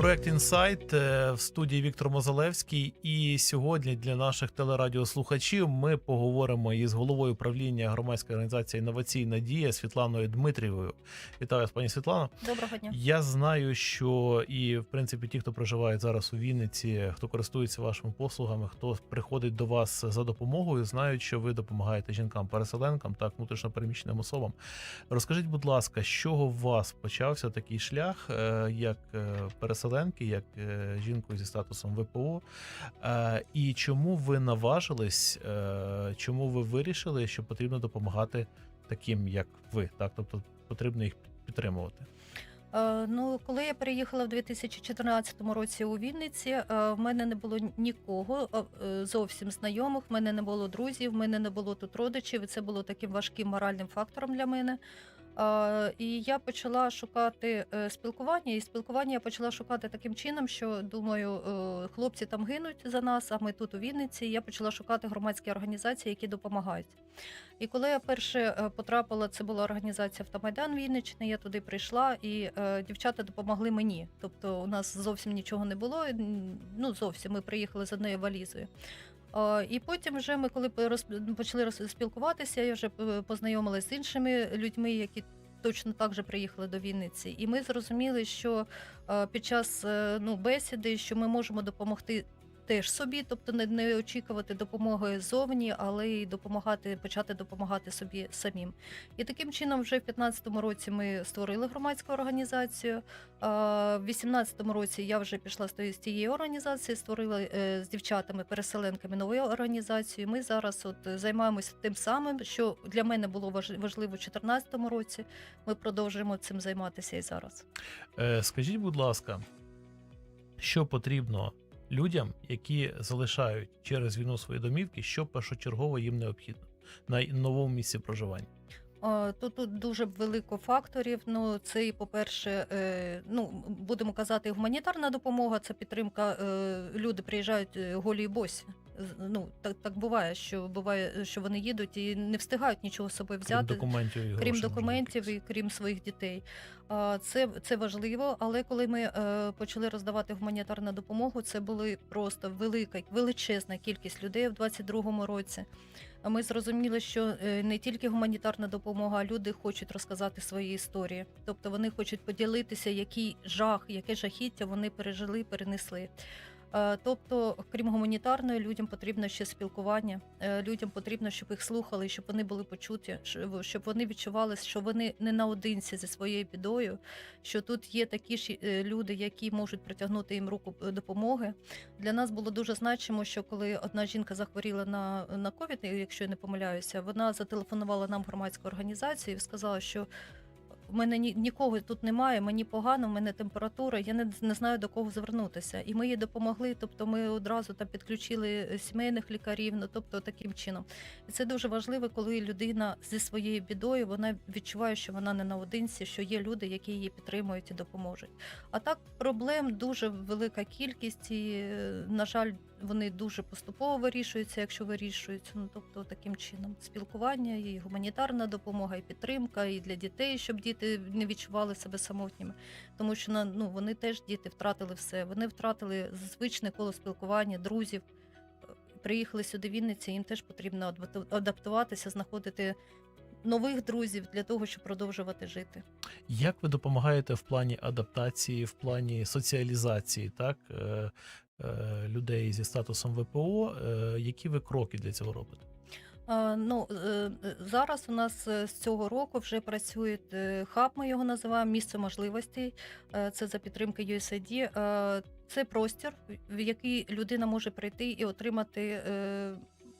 Проект інсайт е, в студії Віктор Мозалевський. І сьогодні для наших телерадіослухачів ми поговоримо із головою правління громадської організації Інноваційна дія Світланою Дмитрієвою. Вітаю вас, пані Світлано. Доброго дня. Я знаю, що і в принципі ті, хто проживає зараз у Вінниці, хто користується вашими послугами, хто приходить до вас за допомогою, знають, що ви допомагаєте жінкам-переселенкам, так внутрішньопереміщеним особам. Розкажіть, будь ласка, з чого у вас почався такий шлях, е, як е, переселенки, як е, жінкою зі статусом ВПО? Е, І чому ви наважились, е, чому ви вирішили, що потрібно допомагати таким, як ви? Так, тобто потрібно їх підтримувати. Ну, коли я переїхала в 2014 році у Вінниці, в мене не було нікого зовсім знайомих, в мене не було друзів, в мене не було тут родичів. І це було таким важким моральним фактором для мене. І я почала шукати е, спілкування, і спілкування я почала шукати таким чином, що думаю, е, хлопці там гинуть за нас, а ми тут у Вінниці. І я почала шукати громадські організації, які допомагають. І коли я перше е, потрапила, це була організація Автомайдан Вінниччини, я туди прийшла, і дівчата допомогли мені. Тобто у нас зовсім нічого не було. Ну зовсім ми приїхали з однією валізою. Е, І потім, вже ми, коли порозп- почали спілкуватися, я вже е, познайомилася з іншими людьми, які точно так же приїхали до Вінниці. І ми зрозуміли, що е, під час ну, бесіди, що ми можемо допомогти. Теж собі, тобто не, не очікувати допомоги ззовні, але й допомагати, почати допомагати собі самим. І таким чином, вже в 2015 році ми створили громадську організацію. В 2018 році я вже пішла з тієї організації, створила е, з дівчатами-переселенками нову організацію. Ми зараз от займаємося тим самим, що для мене було важ- важливо в 2014 році. Ми продовжуємо цим займатися і зараз. Е, Скажіть, будь ласка, що потрібно людям, які залишають через війну свої домівки, що першочергово їм необхідно на новому місці проживання? А, Тут, тут дуже велико факторів. Ну, це, і, по-перше, е, ну, будемо казати, гуманітарна допомога, це підтримка. е, Люди приїжджають е, голі й босі. Ну, так, так буває, що буває, що вони їдуть і не встигають нічого з собою Крім взяти. документів і крім документів і крім своїх дітей. Це, це важливо, але коли ми е, почали роздавати гуманітарну допомогу, це були просто велика, величезна кількість людей в 22-му році. Ми зрозуміли, що е, не тільки гуманітарна допомога, а люди хочуть розказати свої історії. Тобто вони хочуть поділитися, який жах, яке жахіття вони пережили, перенесли. Е, Тобто, крім гуманітарної, людям потрібно ще спілкування. Е, Людям потрібно, щоб їх слухали, щоб вони були почуті, щоб- вони відчували, що вони не наодинці зі своєю бідою, що тут є такі ж е, люди, які можуть протягнути їм руку допомоги. Для нас було дуже значимо, що коли одна жінка захворіла на, на ковід, якщо я не помиляюся, вона зателефонувала нам громадську організацію і сказала, що. У мене ні, нікого тут немає, мені погано, в мене температура, я не, не знаю до кого звернутися. І ми їй допомогли. Тобто ми одразу там підключили е, сімейних лікарів, ну тобто таким чином. І це дуже важливо, коли людина зі своєю бідою вона відчуває, що вона не наодинці, що є люди, які її підтримують і допоможуть. А так проблем дуже велика кількість, і е, на жаль, вони дуже поступово вирішуються, якщо вирішуються. Ну тобто таким чином спілкування, і гуманітарна допомога, і підтримка, і для дітей, щоб діти не відчували себе самотніми. Тому що на- ну вони теж діти втратили все. Вони втратили звичне коло спілкування, друзів. Приїхали сюди Вінниці, їм теж потрібно адаптуватися, знаходити нових друзів для того, щоб продовжувати жити. Як ви допомагаєте в плані адаптації, в плані соціалізації, так е, людей зі статусом ВПО? Е, які ви кроки для цього робите? Ну е, е, зараз у нас е, з цього року вже працює е, хаб. Ми його називаємо місце можливостей. Е, Це за підтримки USAID. Е, Це простір, в який людина може прийти і отримати.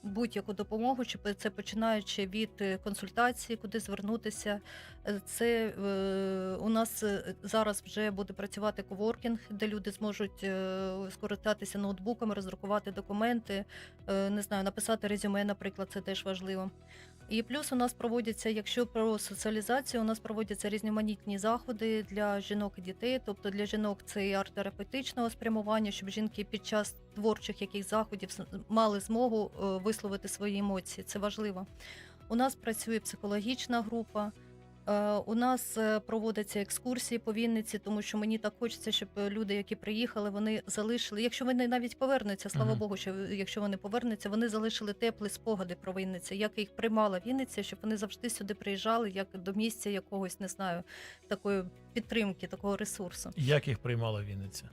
Будь-яку допомогу, чи це починаючи від е, консультації, куди звернутися. Е, Це е, у нас зараз вже буде працювати коворкінг, де люди зможуть скористатися ноутбуками, роздрукувати документи, не знаю, написати резюме, наприклад, це теж важливо. І плюс у нас проводяться, якщо про соціалізацію, у нас проводяться різноманітні заходи для жінок і дітей. Тобто для жінок це і арт-терапевтичного спрямування, щоб жінки під час творчих яких заходів мали змогу е, висловити свої емоції. Це важливо. У нас працює психологічна група. Е, У нас е, проводяться екскурсії по Вінниці, тому що мені так хочеться, щоб люди, які приїхали, вони залишили. Якщо вони навіть повернуться, слава Мгм. Богу, що якщо вони повернуться, вони залишили теплі спогади про Вінницю, як їх приймала Вінниця, щоб вони завжди сюди приїжджали, як до місця якогось, не знаю, такої підтримки, такого ресурсу. Як їх приймала Вінниця?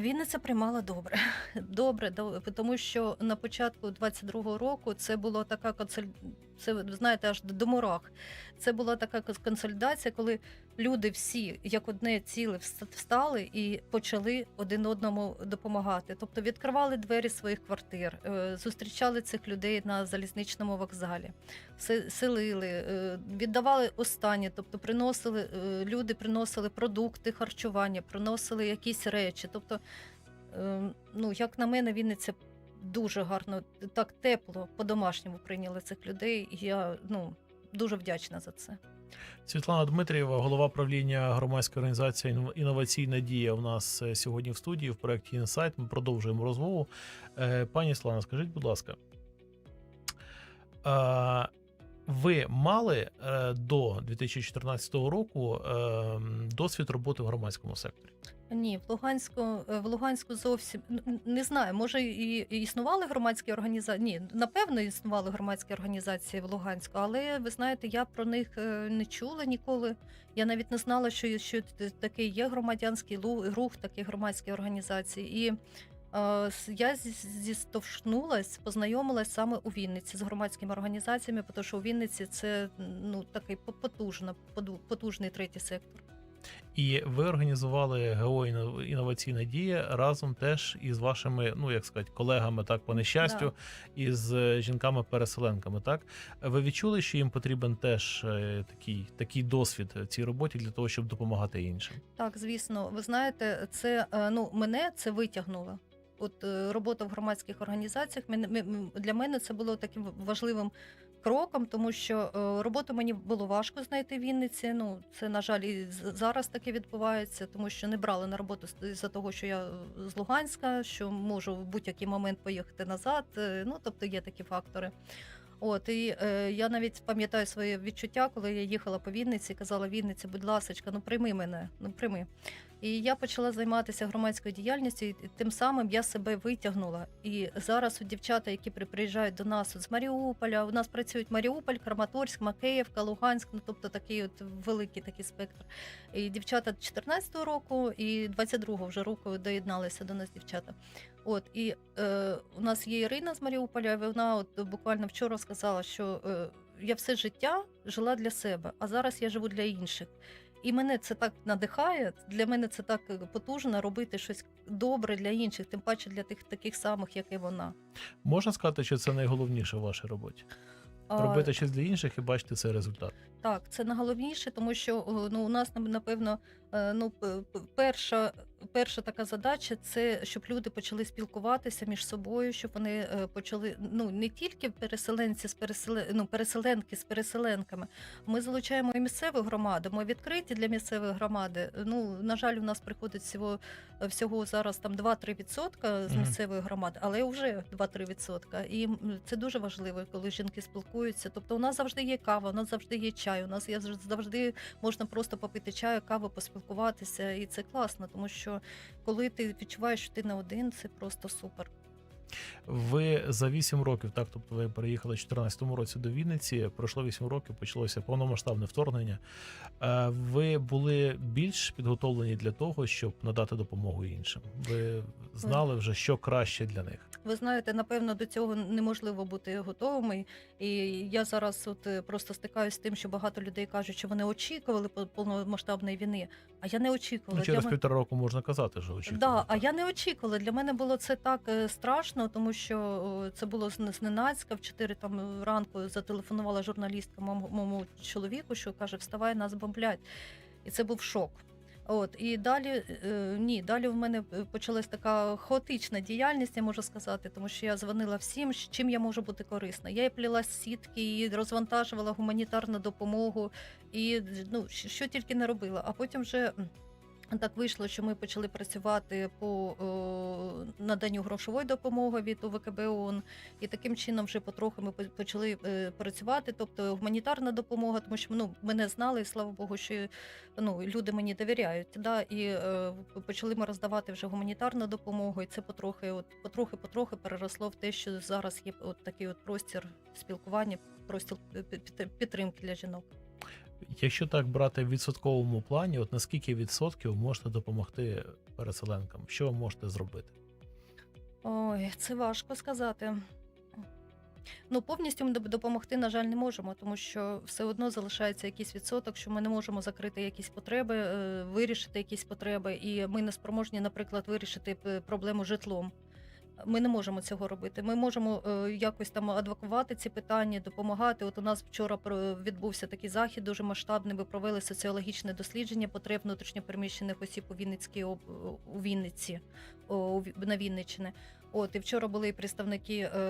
Вінниця приймала добре. Добре, до- тому що на початку 22-го року це була така. Це, ви знаєте, аж до мурах. Це була така консолідація, коли люди всі як одне ціле встали і почали один одному допомагати. Тобто відкривали двері своїх квартир, е, зустрічали цих людей на залізничному вокзалі, селили, е, віддавали останнє, тобто приносили е, люди, приносили продукти харчування, приносили якісь речі. Тобто, е, ну як на мене, Вінниця дуже гарно, так тепло, по-домашньому прийняли цих людей. Я ну дуже вдячна за це. Світлана Дмитрієва, голова правління громадської організації «Інно- Інноваційна дія. У нас е, сьогодні в студії в проєкті Інсайт. Ми продовжуємо розмову. Е, Пані Світлана, скажіть, будь ласка, ви мали е, до 2014 року е, досвід роботи в громадському секторі? Ні, в Луганську е, в Луганську зовсім не знаю. Може, і існували громадські організації. Ні, напевно, існували громадські організації в Луганську, але ви знаєте, я про них не чула ніколи. Я навіть не знала, що, що т- таке є громадянський рух, такі громадські організації. І е, с- я зі- зіштовхнулась, познайомилась саме у Вінниці з громадськими організаціями, тому що у Вінниці це ну такий по- потужна, поду- потужний третій сектор. І ви організували ГО «Інно- інноваційна дія разом теж із вашими, ну як сказати, колегами, так по нещастю, із е, жінками-переселенками. Так ви відчули, що їм потрібен теж е, такий, такий досвід в цій роботі для того, щоб допомагати іншим. Так, звісно, ви знаєте, це е, ну мене це витягнуло. От е, робота в громадських організаціях для мене це було таким важливим кроком, тому що е, роботу мені було важко знайти в Вінниці. Ну це на жаль і зараз таке відбувається, тому що не брали на роботу за того, що я е, з Луганська, що можу в будь-який момент поїхати назад. Ну тобто є такі фактори. От і е, я навіть пам'ятаю своє відчуття, коли я їхала по Вінниці, казала Вінниці, будь ласочка, ну прийми мене, ну прийми. І я почала займатися громадською діяльністю, і тим самим я себе витягнула. І зараз от дівчата, які при- приїжджають до нас от з Маріуполя, у нас працюють Маріуполь, Краматорськ, Макеївка, Луганськ, ну тобто такий от великий такий спектр. І дівчата 14-го року і 22-го вже року доєдналися до нас дівчата. От і е, у нас є Ірина з Маріуполя. і Вона от буквально вчора сказала, що е, я все життя жила для себе, а зараз я живу для інших. І мене це так надихає. Для мене це так е, потужно робити щось добре для інших, тим паче для тих таких самих, як і вона. Можна сказати, що це найголовніше в вашій роботі? А, Робити щось для інших і бачити цей результат. Так, це найголовніше, тому що ну, у нас напевно ну, п- п- перша, перша така задача це щоб люди почали спілкуватися між собою, щоб вони е, почали ну не тільки переселенці з переселен... ну, переселенки з переселенками. Ми залучаємо і місцеву громаду. Ми відкриті для місцевої громади. Ну на жаль, у нас приходить всього всього зараз там 2-3% з місцевої громади, але вже 2-3%. І це дуже важливо, коли жінки спілкуються. Тобто, у нас завжди є кава, у нас завжди є чай. У нас є завжди можна просто попити чаю, каву, поспілкуватися, і це класно, тому що коли ти відчуваєш, що ти не один, це просто супер. Ви за 8 років, так тобто ви переїхали в 2014 році до Вінниці. Пройшло 8 років, почалося повномасштабне вторгнення. Е, Ви були більш підготовлені для того, щоб надати допомогу іншим. Ви знали вже, що краще для них. Ви знаєте, напевно, до цього неможливо бути готовими. І я зараз от е, просто стикаюся з тим, що багато людей кажуть, що вони очікували по- повномасштабної війни. А я не очікувала. Ну, через Для півтора року можна казати, що очікували. Да, а я не очікувала. Для мене було це так е, страшно, тому що це було зн- зненацька. В 4 там ранку зателефонувала журналістка моєму чоловіку, що каже: Вставай, нас бомблять. І це був шок. От і далі е, ні, далі в мене е, почалась така хаотична діяльність, я можу сказати, тому що я дзвонила всім, чим я можу бути корисна. Я і пліла сітки, і розвантажувала гуманітарну допомогу, і ну що тільки не робила. А потім вже так вийшло, що ми почали працювати по о, наданню грошової допомоги від УВКБ ООН, і таким чином вже потроху ми почали е, працювати. Тобто гуманітарна допомога, тому що ну мене знали, і слава Богу, що ну люди мені довіряють. Да, і е, почали ми роздавати вже гуманітарну допомогу, і це потрохи, от потрохи, потрохи переросло в те, що зараз є от такий от простір спілкування, простір пі- пі- підтримки для жінок. Якщо так брати в відсотковому плані, от наскільки відсотків можете допомогти переселенкам? Що ви можете зробити? Ой, це важко сказати. Ну, повністю ми допомогти, на жаль, не можемо, тому що все одно залишається якийсь відсоток, що ми не можемо закрити якісь потреби, е, вирішити якісь потреби, і ми не спроможні, наприклад, вирішити проблему житлом. Ми не можемо цього робити. Ми можемо е, якось там адвокувати ці питання, допомагати. От у нас вчора відбувся такий захід дуже масштабний. Ми провели соціологічне дослідження потреб внутрішньопереміщених осіб у Вінницькій у Вінниці на Вінниччини. От і вчора були представники е,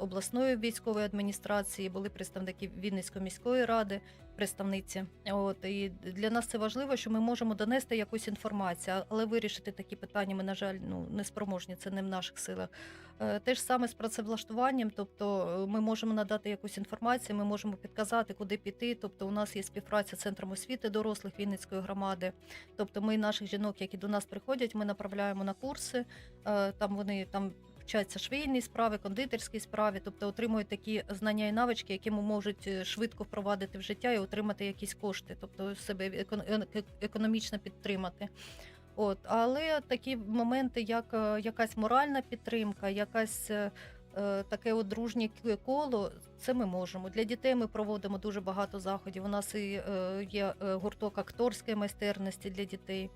обласної військової адміністрації, були представники Вінницької міської ради, представниці. От і для нас це важливо, що ми можемо донести якусь інформацію, але вирішити такі питання ми, на жаль, ну не спроможні, це не в наших силах. Е, Те ж саме з працевлаштуванням, тобто е, ми можемо надати якусь інформацію, ми можемо підказати, куди піти. Тобто, у нас є співпраця з центром освіти дорослих Вінницької громади. Тобто, ми наших жінок, які до нас приходять, ми направляємо на курси. Е, Там вони там вчаться швейній справи, кондитерській справі, тобто отримують такі знання і навички, які можуть е, швидко впровадити в життя і отримати якісь кошти, тобто себе економічно підтримати. От, але такі моменти, як е, якась моральна підтримка, якась е, таке от дружнє коло, це ми можемо. Для дітей ми проводимо дуже багато заходів. У нас і є гурток акторської майстерності для дітей.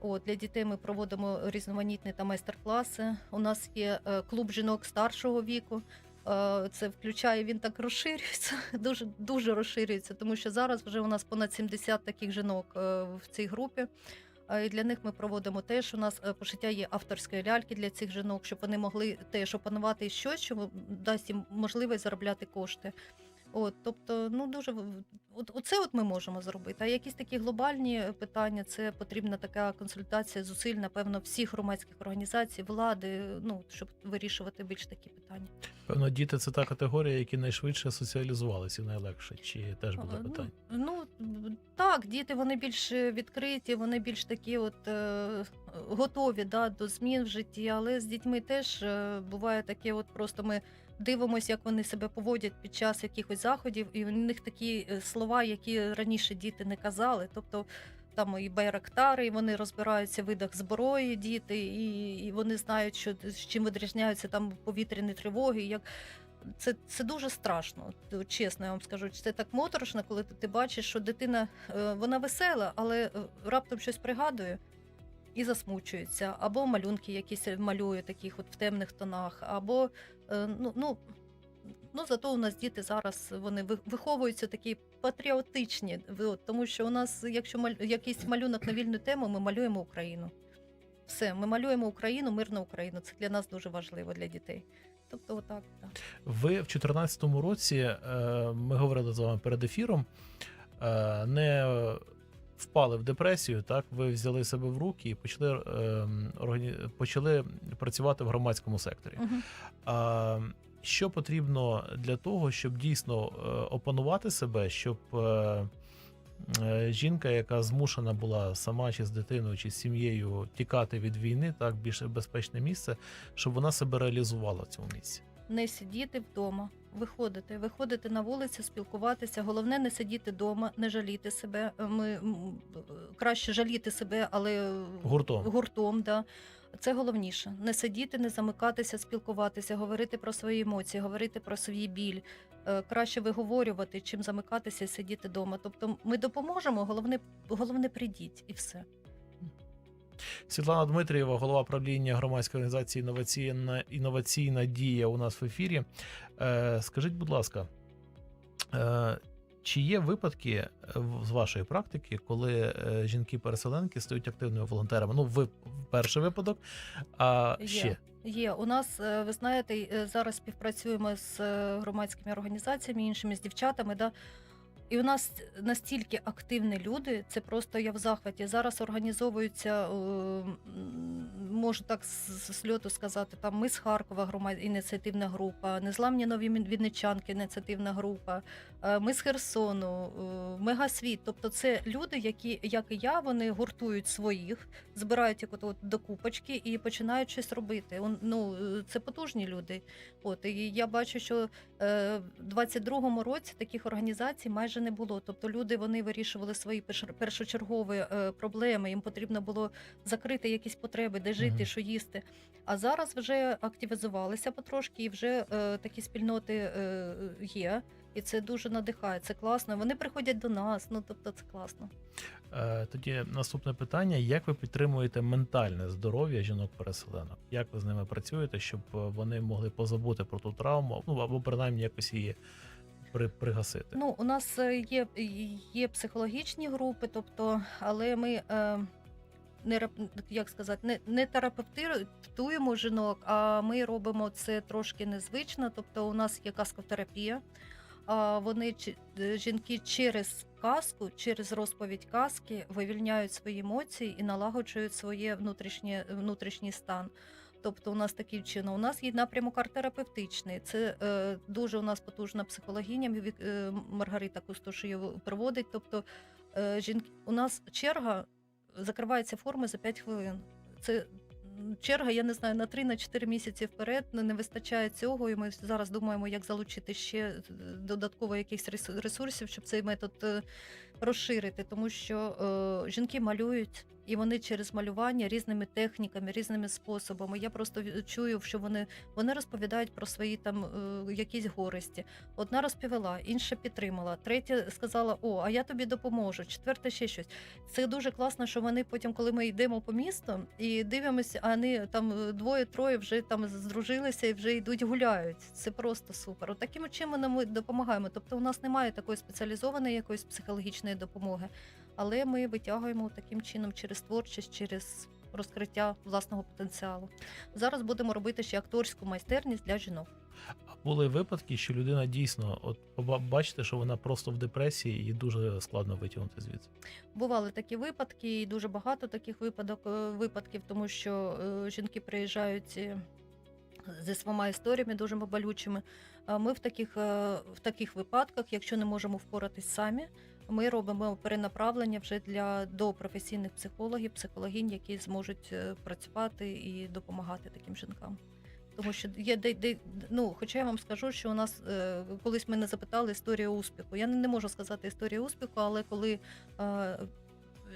От, для дітей ми проводимо різноманітні та майстер-класи. У нас є е, клуб жінок старшого віку. Е, Це включає він так розширюється, дуже дуже розширюється, тому що зараз вже у нас понад 70 таких жінок е, в цій групі. І для них ми проводимо теж. У нас пошиття є авторської ляльки для цих жінок, щоб вони могли теж опанувати щось, що дасть їм можливість заробляти кошти. От, тобто, ну дуже от, оце от ми можемо зробити. А якісь такі глобальні питання, це потрібна така консультація зусиль, напевно, всіх громадських організацій, влади, ну щоб вирішувати більш такі питання. Певно, діти це та категорія, які найшвидше соціалізувалися найлегше, чи теж буде питання? Ну ну, так, діти вони більш відкриті, вони більш такі, от е, готові да, до змін в житті. Але з дітьми теж е, буває таке, от просто ми дивимося, як вони себе поводять під час якихось заходів, і в них такі е, слова, які раніше діти не казали. Тобто там і байрактари, і вони розбираються в видах зброї, діти, і, і вони знають, що з чим відрізняються там повітряні тривоги. Як це, це дуже страшно, чесно я вам скажу. Це так моторошно, коли ти, ти бачиш, що дитина е, вона весела, але е, раптом щось пригадує і засмучується, або малюнки якісь малює таких от в темних тонах, або е, ну, ну, ну зато у нас діти зараз вони виховуються такі патріотичні, тому що у нас, якщо маль, якийсь малюнок на вільну тему, ми малюємо Україну. Все, ми малюємо Україну, мирну Україну. Це для нас дуже важливо для дітей. Тобто, отак. Так. Ви в 2014 році, е, ми говорили з вами перед ефіром, е, не впали в депресію, так? Ви взяли себе в руки і почали, е, органі- почали працювати в громадському секторі. Мгм. Що потрібно для того, щоб дійсно е, опанувати себе, щоб е, е, жінка, яка змушена була сама чи з дитиною, чи з сім'єю тікати від війни, так більше безпечне місце, щоб вона себе реалізувала в цьому місці? не сидіти вдома, виходити, виходити на вулицю, спілкуватися. Головне не сидіти вдома, не жаліти себе. Ми краще жаліти себе, але Гуртом. гуртом, да. Це головніше. Не сидіти, не замикатися, спілкуватися, говорити про свої емоції, говорити про свій біль. Е, Краще виговорювати, чим замикатися і сидіти вдома. Тобто ми допоможемо, головне, головне прийдіть і все. Світлана Дмитрієва, голова правління громадської організації інноваційна, інноваційна дія у нас в ефірі. Е, скажіть, будь ласка, е, чи є випадки е, з вашої практики, коли е, жінки-переселенки стають активними волонтерами? Ну, ви перший випадок, а Є. ще Є у нас, е, ви знаєте, зараз співпрацюємо з громадськими організаціями, іншими з дівчатами. Да? І у нас настільки активні люди, це просто я в захваті. Зараз організовуються, е, можу так з сльоту сказати, там ми з Харкова, громад... ініціативна група, Незламні нові вінничанки, ініціативна група, е, ми з Херсону, е, Мегасвіт. Тобто це люди, які, як і я, вони гуртують своїх, збирають як от, до купочки і починають щось робити. Ну, це потужні люди. От і я бачу, що в 22-му році таких організацій майже не було. Тобто люди вони вирішували свої першочергові е, проблеми. Їм потрібно було закрити якісь потреби, де жити, що їсти. А зараз вже активізувалися потрошки, і вже е, такі спільноти е, є. І це дуже надихає. Це класно. Вони приходять до нас. Ну тобто, це класно. тоді наступне питання: як ви підтримуєте ментальне здоров'я жінок-переселенок? Як ви з ними працюєте, щоб вони могли позабути про ту травму, ну або принаймні якось її при, пригасити? Ну, у нас е, є, є психологічні групи, тобто, але ми е, не як сказати, не, не терапевтуємо жінок, а ми робимо це трошки незвично. Тобто, у нас є каскотерапія. А вони е, жінки через казку, через розповідь казки вивільняють свої емоції і налагоджують своє внутрішнє внутрішній стан. Тобто, у нас таким чином, у нас є напрямок арт-терапевтичний. Це е, дуже у нас потужна психологиня е, Маргарита Кустошиєва проводить. Тобто, е, жінки, у нас черга закривається форми за 5 хвилин. Це черга, я не знаю, на 3-4 місяці вперед не, не вистачає цього. І ми зараз думаємо, як залучити ще е, додатково якихось ресурсів, щоб цей метод е, розширити, тому що е, жінки малюють. І вони через малювання різними техніками, різними способами. Я просто чую, що вони, вони розповідають про свої там е, якісь горесті. Одна розповіла, інша підтримала, третя сказала: О, а я тобі допоможу. Четверта ще щось. Це дуже класно, що вони потім, коли ми йдемо по місту і дивимося, а вони там е, двоє-троє вже там здружилися і вже йдуть гуляють. Це просто супер. От таким чином ми допомагаємо. Тобто, у нас немає такої спеціалізованої якоїсь психологічної допомоги, але ми витягуємо таким чином через творчість, через розкриття власного потенціалу. Зараз будемо робити ще акторську майстерність для жінок. А були випадки, що людина дійсно, от бачите, що вона просто в депресії і дуже складно витягнути звідси. Бували такі випадки, і дуже багато таких випадок, е, випадків, тому що е, жінки приїжджають е, зі своїми історіями дуже болючими. Ми в таких, в таких випадках, якщо не можемо впоратись самі, ми робимо перенаправлення вже для до професійних психологів, психологінь, які зможуть е, працювати і допомагати таким жінкам. Тому що є де, де ну, хоча я вам скажу, що у нас е, колись мене запитали історію успіху. Я не, не можу сказати історію успіху, але коли е,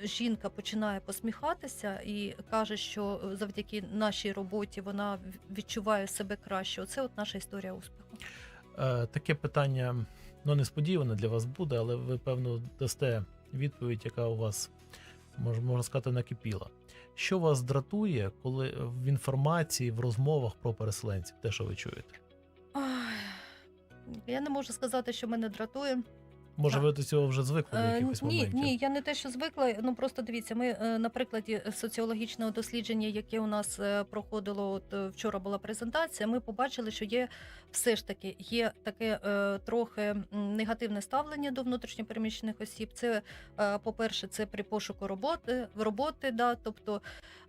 жінка починає посміхатися і каже, що завдяки нашій роботі вона відчуває себе краще. Оце от наша історія успіху. Е, таке питання ну несподіване для вас буде, але ви певно дасте відповідь, яка у вас мож, можна сказати накипіла. Що вас дратує, коли в інформації, в розмовах про переселенців, те, що ви чуєте? Ай, я не можу сказати, що мене дратує. Може, Так. ви до цього вже звикли до Е, якихось ні, моментів? ні, я не те, що звикла. Ну просто дивіться, ми е, на прикладі соціологічного дослідження, яке у нас е, проходило, от вчора була презентація. Ми побачили, що є все ж таки є таке е, трохи негативне ставлення до внутрішньопереміщених осіб. Це, е, по-перше, це при пошуку роботи, роботи, да, тобто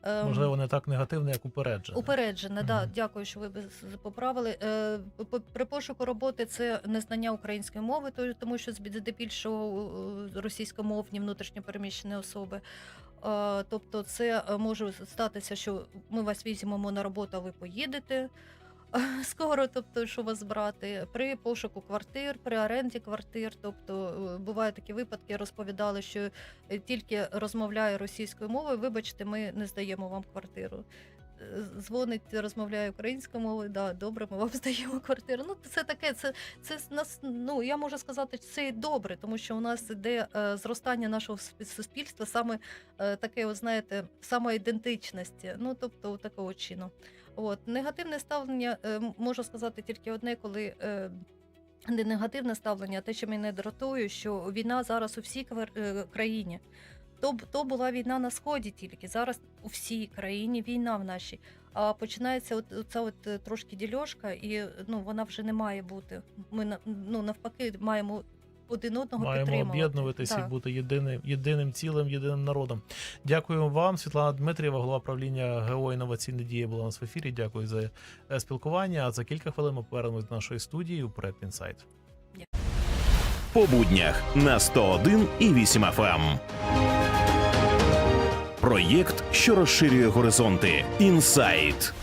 е, Можливо, не так негативно, як упереджено. Упереджене, да, дякую, що ви поправили. Е, При пошуку роботи це незнання української мови, тому що здебільшого російськомовні внутрішньопереміщені особи. Тобто, це може статися, що ми вас візьмемо на роботу, а ви поїдете. Скоро, тобто, що вас брати при пошуку квартир, при оренді квартир. Тобто е, бувають такі випадки, розповідали, що е, тільки розмовляє російською мовою. Вибачте, ми не здаємо вам квартиру. Е, Дзвонить, розмовляє українською мовою. Да, добре, ми вам здаємо квартиру. Ну, це таке, це, це нас. Ну я можу сказати, це добре, тому що у нас іде е, зростання нашого спі- суспільства, саме е, таке, от, знаєте, самоідентичності. Ну тобто, такого чину. От негативне ставлення е, можу сказати тільки одне, коли. Не негативне ставлення, а те, що мене дратує, що війна зараз у всій е, країні. То, то була війна на сході тільки. Зараз у всій країні війна в нашій. А починається от ця от е, трошки дільошка, і ну вона вже не має бути. Ми ну навпаки маємо один одного Маємо підтримувати. об'єднуватися і бути єдиним, єдиним цілим, єдиним народом. Дякую вам, Світлана Дмитрієва, голова правління ГО «Інноваційні дії» була у нас в ефірі. Дякую за е, спілкування. А за кілька хвилин ми повернемось до нашої студії у проект інсайт. По буднях на 101 і 8 FM. Проєкт, що розширює горизонти. Інсайт.